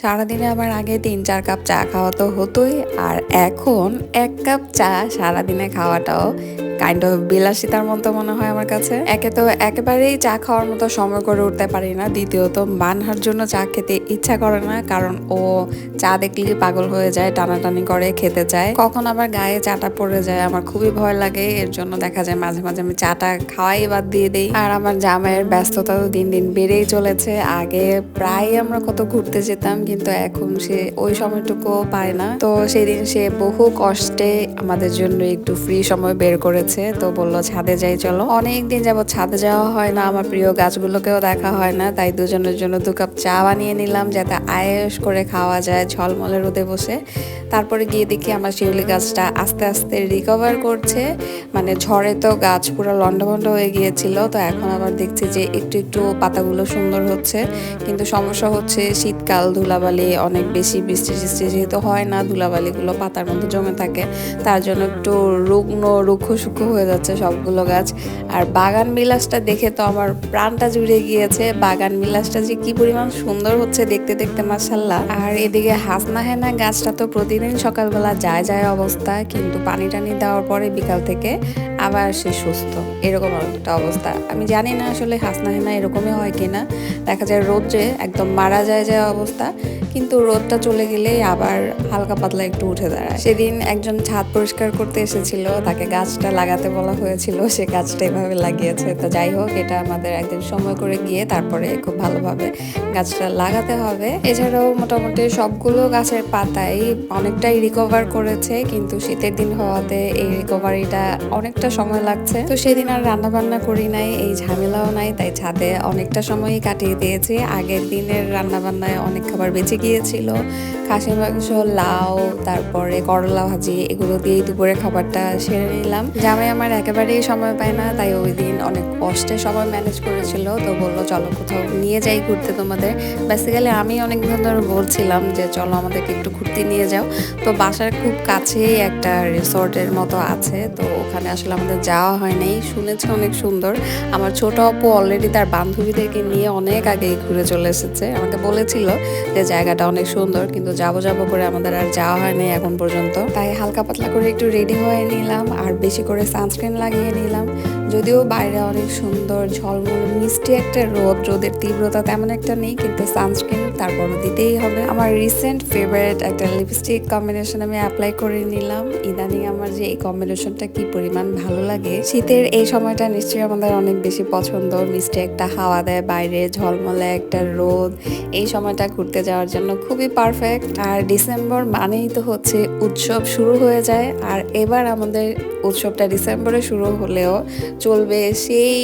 সারাদিনে আমার আগে তিন, চার কাপ চা খাওয়া তো হতোই, আর এখন এক কাপ চা সারাদিনে খাওয়াটাও কাইন্ড অফ বিলাসিতার মতো মনে হয় আমার কাছে। একে তো একেবারেই চা খাওয়ার মতো সময় করে উঠতে পারি না। দ্বিতীয়ত মানহার জন্য চা খেতে ইচ্ছা করে না, কারণ ও চা দেখলেই পাগল হয়ে যায়, টানাটানি করে খেতে চায়। কখন আবার গায়ে চাটা পড়ে যায়, আমার খুবই ভয় লাগে। এর জন্য দেখা যায় মাঝে মাঝে আমি চাটা খাওয়াই বাদ দিয়ে দিই। আর আমার জামাইয়ের ব্যস্ততা তো দিন দিন বেড়েই চলেছে। আগে প্রায় আমরা কত ঘুরতে যেতাম, কিন্তু এখন সে ওই সময়টুকু পায় না। তো সেদিন সে বহু কষ্টে আমাদের জন্য একটু ফ্রি সময় বের করেছে তো বলল, ছাদে যাই, চলো। অনেক দিন যাবত ছাদে যাওয়া হয় না, আমার প্রিয় গাছগুলোকেও দেখা হয় না, তাই দুজনের জন্য দু কাপ চা বানিয়ে নিলাম, যাতে আয়েস করে খাওয়া যায় ঝলমলে রোদে বসে। তারপরে গিয়ে দেখি আমার শিউলি গাছটা আস্তে আস্তে রিকভার করছে মানে ঝড়ে তো গাছ পুরো লন্ডভন্ড হয়ে গিয়েছিল, তো এখন আবার দেখছি যে একটু একটু পাতাগুলো সুন্দর হচ্ছে। কিন্তু সমস্যা হচ্ছে, শীতকাল, ধুলাবালি অনেক বেশি, বৃষ্টি টিষ্টি যেহেতু হয় না, ধুলাবালিগুলো পাতার মধ্যে জমে থাকে, তার জন্য একটু রুগ্ন রুক্ষ সূক্ষ্ম হয়ে যাচ্ছে সবগুলো গাছ। আর বাগান বিলাসটা দেখে তো আমার প্রাণটা জুড়ে গিয়েছে। বাগান বিলাসটা যে কি পরিমাণ সুন্দর হচ্ছে দেখতে দেখতে মাসাল্লাহ আর এদিকে হাসনা হেনা গাছটা তো প্রতিদিন সকালবেলা যায় যায় অবস্থা, কিন্তু পানি টানি দেওয়ার পরে বিকাল থেকে আবার সে সুস্থ। এরকম একটা অবস্থা। আমি জানি না আসলে হাসনা হেনা এরকমই হয় কিনা। দেখা যায় রোদ একদম মারা যায় যায় অবস্থা, কিন্তু রোদটা চলে গেলেই আবার হালকা পাতলা একটু উঠে দাঁড়ায়। সেদিন একজন ছাদ পরিষ্কার করতে এসেছিল, তাকে গাছটা লাগাতে বলা হয়েছিল, সে গাছটা এভাবে লাগিয়েছে। তো যাই হোক, এটা আমাদের একদিন সময় করে গিয়ে তারপরে খুব ভালোভাবে গাছটা লাগাতে হবে। এছাড়াও মোটামুটি সবগুলো গাছের পাতাই অনেকটাই রিকভার করেছে, কিন্তু শীতের দিন হওয়াতে এই রিকভারিটা অনেকটা সময় লাগছে। তো সেদিন আর রান্না বান্না করি নাই, এই ঝামেলাও নাই, তাই ছাদে অনেকটা সময়ই কাটিয়ে দিয়েছি। আগের দিনের রান্না বান্নায় অনেক খাবার বেঁচে গিয়েছিল। খাসি মাংস, লাউ, তারপরে করলা ভাজি, এগুলো দিয়েই দুপুরে খাবারটা সেরে নিলাম। জামাই আমার একেবারেই সময় পায় না, তাই ওই দিন অনেক কষ্টে সময় ম্যানেজ করেছিল। তো বলল, চলো কোথাও নিয়ে যাই ঘুরতে তোমাদের। বেসিক্যালি আমি অনেক দিন ধরে বলছিলাম যে, চলো আমাদেরকে একটু ঘুরতে নিয়ে যাও। তো বাসার খুব কাছেই একটা রিসর্টের মতো আছে, তো ওখানে আসলে আমাদের যাওয়া হয় নাই শুনেছি অনেক সুন্দর। আমার ছোট আপু অলরেডি তার বান্ধবীদেরকে নিয়ে অনেক আগেই ঘুরে চলে এসেছে। আমাকে বলেছিল যে, জায়গাটা অনেক সুন্দর, কিন্তু যাব যাব করে আমাদের আর যাওয়া হয় নাই এখন পর্যন্ত। তাই হালকা পাতলা করে একটু রেডি হয়ে নিলাম। আর বেশি করে সানস্ক্রিন লাগিয়ে নিলাম। যদিও বাইরে অনেক সুন্দর ঝলমল, মিষ্টি একটা রোদ, রোদের তীব্রতা তেমন একটা নেই, কিন্তু সানস্ক্রিন তারপরও দিতেই হবে। আমার রিসেন্ট ফেভারিট একটা লিপস্টিক কম্বিনেশন আমি অ্যাপ্লাই করে নিলাম। ইদানিং আমার যে এই কম্বিনেশনটা কি পরিমাণ ভালো লাগে, শীতের এই সময়টা নিশ্চয়ই আমাদের অনেক বেশি পছন্দ। মিষ্টি একটা হাওয়া দেয়, বাইরে ঝলমলে একটা রোদ। এই সময়টা ঘুরতে যাওয়ার জন্য খুবই পারফেক্ট আর ডিসেম্বর মানেই তো হচ্ছে উৎসব শুরু হয়ে যায়। আর এবার আমাদের উৎসবটা ডিসেম্বরে শুরু হলেও চলবে সেই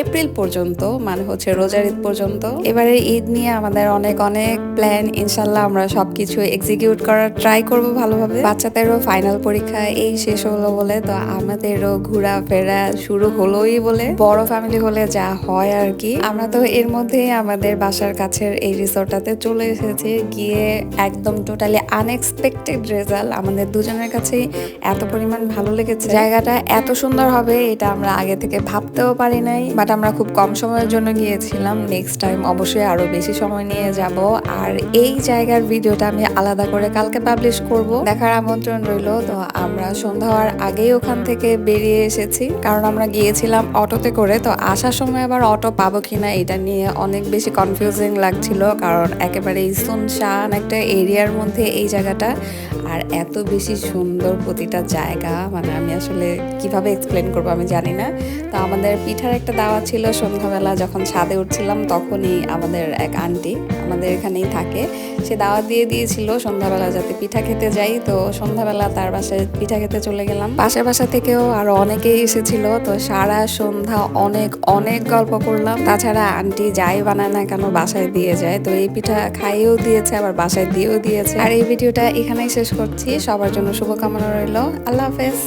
এপ্রিল পর্যন্ত মানে হচ্ছে রোজার ঈদ পর্যন্ত। এবারে ঈদ নিয়ে আমাদের অনেক অনেক প্ল্যান ইনশাল্লাহ আমরা সবকিছু এক্সিকিউট করার ট্রাই করব ভালোভাবে। বাচ্চাদেরও ফাইনাল পরীক্ষা এই শেষ হলো বলে, তো আমাদেরও ঘোরাফেরা শুরু হলোই বলে। বড় ফ্যামিলি হলে যা হয় আর কি। আমরা তো এর মধ্যেই আমাদের বাসার কাছের এই রিসোর্টটাতে চলে এসেছি। গিয়ে একদম টোটালি আনএক্সপেক্টেড রেজাল্ট আমাদের দুজনের কাছেই এত পরিমাণ ভালো লেগেছে। জায়গাটা এত সুন্দর হবে, এটা আমরা আগে থেকে ভাবতেও পারি নাই বাট আমরা খুব কম সময়ের জন্য গিয়েছিলাম। নেক্সট টাইম অবশ্যই আরও বেশি সময় নিয়ে যাব। আর এই জায়গার ভিডিওটা আমি আলাদা করে কালকে পাবলিশ করব। দেখার আমন্ত্রণ রইল, তো আমরা সন্ধ্যা হওয়ার আগেই ওখান থেকে বেরিয়ে এসেছি। কারণ আমরা গিয়েছিলাম অটোতে করে, তো আসার সময় আবার অটো পাবো কিনা এটা নিয়ে অনেক বেশি কনফিউজিং লাগছিল, কারণ একেবারে সুনশান একটা এরিয়ার মধ্যে এই জায়গাটা। আর এত বেশি সুন্দর প্রতিটা জায়গা মানে আমি আসলে কীভাবে এক্সপ্লেন করব আমি জানি না। তো আমাদের পিঠার একটা দাওয়া ছিল সন্ধ্যাবেলা যখন ছাদে উঠছিলাম তখনই আমাদের এক আন্টি আমাদের এখানেই থাকে। সে দাওয়া দিয়ে দিয়েছিল সন্ধ্যাবেলা যাতে পিঠা খেতে যাই। তো সন্ধ্যাবেলা তার বাসায় পিঠা খেতে চলে গেলাম। পাশের বাসা থেকেও আরও অনেকেই এসেছিল। তো সারা সন্ধ্যা অনেক অনেক গল্প করলাম। তাছাড়া আন্টি যাই বানায় না কেন বাসায় দিয়ে যায়। তো এই পিঠা খাইয়েও দিয়েছে, আবার বাসায় দিয়েও দিয়েছে। আর এই ভিডিওটা এখানেই শেষ করছি। সবার জন্য শুভকামনা রইল। আল্লাহ হাফেজ।